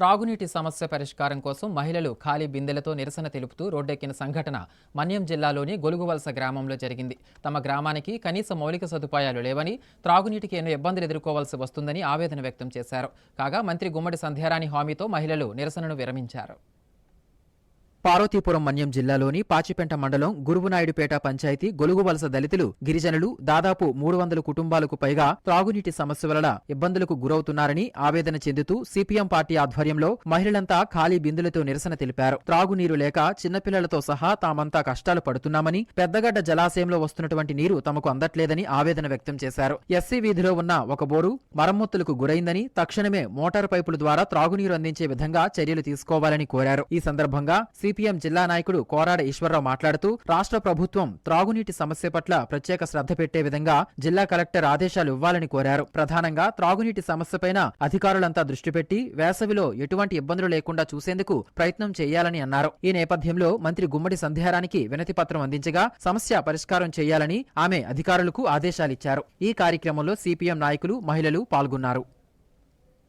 త్రాగునీటి సమస్య పరిష్కారం కోసం మహిళలు ఖాళీ బిందెలతో నిరసన తెలుపుతూ రోడ్డెక్కిన సంఘటన మన్యం జిల్లాలోని గొలుగువలస గ్రామంలో జరిగింది. తమ గ్రామానికి కనీస మౌలిక సదుపాయాలు లేవని త్రాగునీటికి ఎన్నో ఇబ్బందులు ఎదుర్కోవాల్సి వస్తుందని ఆవేదన వ్యక్తం చేశారు. కాగా మంత్రి గుమ్మడి సంధ్యారాణి హామీతో మహిళలు నిరసనను విరమించారు. పార్వతీపురం మన్యం జిల్లాలోని పాచిపెంట మండలం గురువునాయుడుపేట పంచాయతీ గొలుగువలస దళితులు గిరిజనులు దాదాపు మూడు వందల కుటుంబాలకు పైగా త్రాగునీటి సమస్య వలన ఇబ్బందులకు గురవుతున్నారని ఆవేదన చెందుతూ సిపిఎం పార్టీ ఆధ్వర్యంలో మహిళలంతా ఖాళీ బిందులతో నిరసన తెలిపారు. త్రాగునీరు లేక చిన్నపిల్లలతో సహా తామంతా కష్టాలు పడుతున్నామని పెద్దగడ్డ జలాశయంలో వస్తున్నటువంటి నీరు తమకు అందట్లేదని ఆవేదన వ్యక్తం చేశారు. ఎస్సీ వీధిలో ఉన్న ఒక బోరు మరమ్మతులకు గురైందని తక్షణమే మోటారు పైపుల ద్వారా త్రాగునీరు అందించే విధంగా చర్యలు తీసుకోవాలని కోరారు. ఈ సందర్భంగా సిపిఎం జిల్లా నాయకుడు కోరాడ ఈశ్వరరావు మాట్లాడుతూ రాష్ట్ర ప్రభుత్వం త్రాగునీటి సమస్య పట్ల ప్రత్యేక శ్రద్ధ పెట్టే విధంగా జిల్లా కలెక్టర్ ఆదేశాలు ఇవ్వాలని కోరారు. ప్రధానంగా త్రాగునీటి సమస్యపైన అధికారులంతా దృష్టి పెట్టి వేసవిలో ఎటువంటి ఇబ్బందులు లేకుండా చూసేందుకు ప్రయత్నం చేయాలని అన్నారు. ఈ నేపథ్యంలో మంత్రి గుమ్మడి సంధ్యారానికి వినతి పత్రం అందించగా సమస్య పరిష్కారం చేయాలని ఆమె అధికారులకు ఆదేశాలిచ్చారు. ఈ కార్యక్రమంలో సిపిఎం నాయకులు మహిళలు పాల్గొన్నారు.